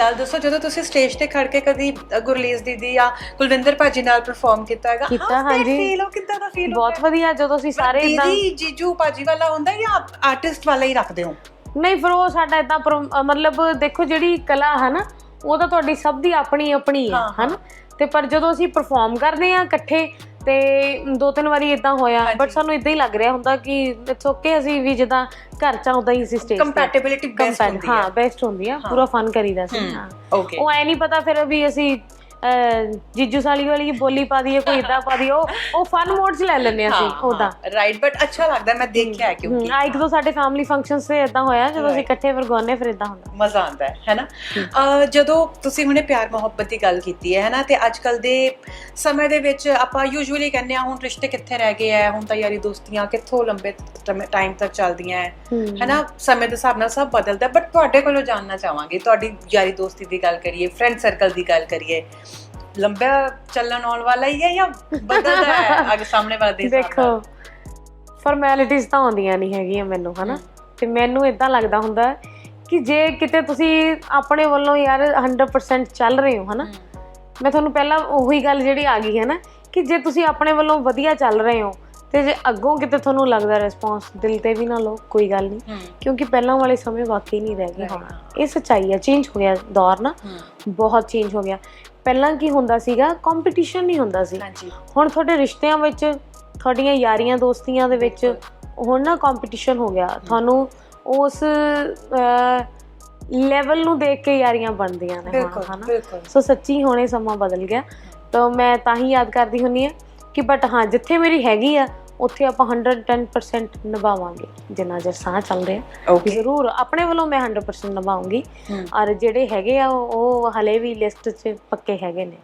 ਗੱਲ ਦੱਸੋ ਜਦੋਂ ਤੁਸੀਂ ਸਟੇਜ ਤੇ ਖੜ ਕੇ ਕਦੀ ਗੁਰਲੀਸ ਦੀਦੀ ਜਾਂ ਕੁਲਵਿੰਦਰ ਭਾਜੀ ਨਾਲ ਪਰਫਾਰਮ ਕੀਤਾ ਹੈਗਾ ਕੀਤਾ, ਹਾਂਜੀ। ਫੀਲ ਹੋ ਕਿੱਦਾਂ ਦਾ ਫੀਲ ਬਹੁਤ ਵਧੀਆ ਜਦੋਂ ਅਸੀਂ ਸਾਰੇ ਇਦਾਂ ਦੀਦੀ ਜੀਜੂ ਭਾਜੀ ਵਾਲਾ ਹੁੰਦਾ ਜਾਂ ਆਰਟਿਸਟ ਵਾਲਾ ਹੀ ਰੱਖਦੇ ਹੋ ਨਹੀਂ ਫਿਰ ਉਹ ਸਾਡਾ ਇਦਾਂ ਮਤਲਬ ਦੇਖੋ ਜਿਹੜੀ ਕਲਾ ਹੈ ਨਾ ਉਹ ਤਾਂ ਤੁਹਾਡੀ ਸਭ ਦੀ ਆਪਣੀ ਆਪਣੀ ਹੈ ਹਾਂ, ਹਾਂ। ਹਨਾ ਤੇ ਪਰ ਜਦੋਂ ਅਸੀਂ ਪਰਫਾਰਮ ਕਰਦੇ ਆ ਇਕੱਠੇ ਤੇ ਦੋ ਤਿੰਨ ਵਾਰੀ ਇਦਾਂ ਹੋਇਆ। ਬਟ ਸਾਨੂੰ ਇਦਾਂ ਹੀ ਲੱਗ ਰਿਹਾ ਹੁੰਦਾ ਕਿ ਇਟਸ ਓਕੇ ਅਸੀਂ ਵੀ ਜਿੱਦਾਂ ਘਰ ਚ ਉਦਾਂ ਹੀ ਅਸੀਂ ਸਟੇਜ ਕੰਪੈਟੀਬਿਲਿਟੀ ਬੈਸਟ ਹੁੰਦੀ ਹੈ ਹਾਂ ਬੈਸਟ ਹੁੰਦੀ ਆ ਪੂਰਾ ਫਨ ਕਰੀਦਾ ਸੀ। ਹਾਂ ਉਹ ਐ ਨਹੀਂ ਪਤਾ ਫਿਰ ਵੀ ਅਸੀਂ ਜੀਜੂ ਸਾਲੀ ਵਾਲੀ ਬੋਲੀ ਪਾ ਦਈਏ ਕੋਈ ਇਦਾਂ ਪਾ ਦਈਏ ਉਹ ਉਹ ਫਨ ਮੋਡ 'ਚ ਲੈ ਲੈਂਦੇ ਅਸੀਂ ਉਹਦਾ ਰਾਈਟ ਬਟ ਅੱਛਾ ਲੱਗਦਾ ਮੈਂ ਦੇਖਿਆ ਹੈ ਕਿਉਂਕਿ। ਆ ਇੱਕ ਦੋ ਸਾਡੇ ਫੈਮਿਲੀ ਫੰਕਸ਼ਨਸ ਤੇ ਇਦਾਂ ਹੋਇਆ ਜਦੋਂ ਅਸੀਂ. ਇਕੱਠੇ ਫਿਰ ਗਾਉਂਦੇ ਫਿਰ ਇਦਾਂ ਹੁੰਦਾ। ਮਜ਼ਾ ਆਉਂਦਾ ਹੈ ਹੈਨਾ ਜਦੋਂ ਤੁਸੀਂ ਹੁਣੇ ਪਿਆਰ ਮੁਹੱਬਤ ਦੀ ਗੱਲ ਕੀਤੀ ਹੈ ਹੈਨਾ ਤੇ ਅੱਜ ਕੱਲ ਦੇ ਸਮੇਂ ਦੇ ਵਿੱਚ ਆਪਾਂ ਯੂਜੂਅਲੀ ਕਹਿੰਦੇ ਆ ਹੁਣ ਰਿਸ਼ਤੇ ਕਿੱਥੇ ਰਹਿ ਗਏ ਆ ਹੁਣ ਤਾਂ ਯਾਰੀ ਦੋਸਤੀਆਂ ਕਿੱਥੋਂ ਲੰਬੇ ਟਾਈਮ ਤੱਕ ਚੱਲਦੀਆਂ ਹੈ। ਹੈਨਾ ਸਮੇਂ ਦੇ ਹਿਸਾਬ ਨਾਲ ਸਭ ਬਦਲਦਾ ਬਟ ਤੁਹਾਡੇ ਕੋਲੋਂ ਜਾਨਣਾ ਚਾਹਾਂਗੇ ਤੁਹਾਡੀ ਯਾਰੀ ਦੋਸਤੀ ਦੀ ਗੱਲ ਕਰੀਏ ਫਰੈਂਡ ਸਰਕਲ ਦੀ ਗੱਲ ਕਰੀਏ ਲੰਬਾ ਚੱਲਣ ਆਉਣ ਵਾਲਾ ਹੀ ਹੈ ਜਾਂ ਬਦਲਦਾ ਹੈ? ਅਗ ਸਾਹਮਣੇ ਵਾਲਾ ਦੇ ਦੇਖੋ? ਫਾਰਮੈਲਿਟੀਆਂ ਤਾਂ ਆਉਂਦੀਆਂ ਨਹੀਂ ਹੈਗੀਆਂ ਮੈਨੂੰ ਹਨਾ? ਤੇ ਮੈਨੂੰ ਇਦਾਂ ਲੱਗਦਾ ਹੁੰਦਾ ਕਿ ਜੇ ਕਿਤੇ ਤੁਸੀਂ ਆਪਣੇ ਵੱਲੋਂ ਯਾਰ 100% ਚੱਲ ਰਹੇ ਹੋ ਹਨਾ? ਮੈਂ ਤੁਹਾਨੂੰ ਪਹਿਲਾਂ ਉਹੀ ਗੱਲ ਜਿਹੜੀ ਆ ਗਈ ਹੈ ਨਾ ਕਿ ਜੇ ਤੁਸੀਂ ਆਪਣੇ ਵੱਲੋਂ ਵਧੀਆ ਚੱਲ ਰਹੇ ਹੋ ਤੇ ਜੇ ਅੱਗੋਂ ਕਿਤੇ ਤੁਹਾਨੂੰ ਲੱਗਦਾ ਰਿਸਪੌਂਸ ਦਿਲ ਤੇ ਵੀ ਨਾ ਲਓ ਕੋਈ ਗੱਲ ਨਹੀਂ। ਕਿਉਂਕਿ ਪਹਿਲਾਂ ਵਾਲੇ ਸਮੇਂ ਵਾਕਈ ਨਹੀਂ ਰਹਿ ਗਏ ਹੁਣ। ਇਹ ਸੱਚਾਈ ਹੈ ਚੇਂਜ ਹੋ ਗਿਆ ਦੌਰ ਨਾ ਬਹੁਤ ਚੇਂਜ ਹੋ ਗਿਆ। ਪਹਿਲਾਂ ਕੀ ਹੁੰਦਾ ਸੀਗਾ? ਕੰਪੀਟੀਸ਼ਨ ਨਹੀਂ ਹੁੰਦਾ ਸੀ। ਹਾਂਜੀ। ਹੁਣ ਤੁਹਾਡੇ ਰਿਸ਼ਤਿਆਂ ਵਿੱਚ ਤੁਹਾਡੀਆਂ ਯਾਰੀਆਂ ਦੋਸਤੀਆਂ ਦੇ ਵਿੱਚ ਹੁਣ ਨਾ ਕੰਪੀਟੀਸ਼ਨ ਹੋ ਗਿਆ। ਤੁਹਾਨੂੰ ਉਸ ਲੈਵਲ ਨੂੰ ਦੇਖ ਕੇ ਯਾਰੀਆਂ ਬਣਦੀਆਂ ਨੇ। ਬਿਲਕੁਲ ਹਨਾ? ਸੋ ਸੱਚੀ ਹੋਣੇ ਸਮਾਂ ਬਦਲ ਗਿਆ। ਤਾਂ ਮੈਂ ਤਾਂ ਹੀ ਯਾਦ ਕਰਦੀ ਹੁੰਨੀ ਆ ਕਿ ਬਟ ਹਾਂ ਜਿੱਥੇ ਮੇਰੀ ਹੈਗੀ ਆ ਉੱਥੇ ਆਪਾਂ 110% ਨਿਭਾਵਾਂਗੇ ਜਿੰਨਾ ਚਿਰ ਸਾਹ ਚੱਲ ਰਿਹਾ। ਜ਼ਰੂਰ ਆਪਣੇ ਵੱਲੋਂ ਮੈਂ 100% ਨਿਭਾਉਂਗੀ। ਔਰ ਜਿਹੜੇ ਹੈਗੇ ਆ ਉਹ ਹਲੇ ਵੀ ਲਿਸਟ 'ਚ ਪੱਕੇ ਹੈਗੇ ਨੇ।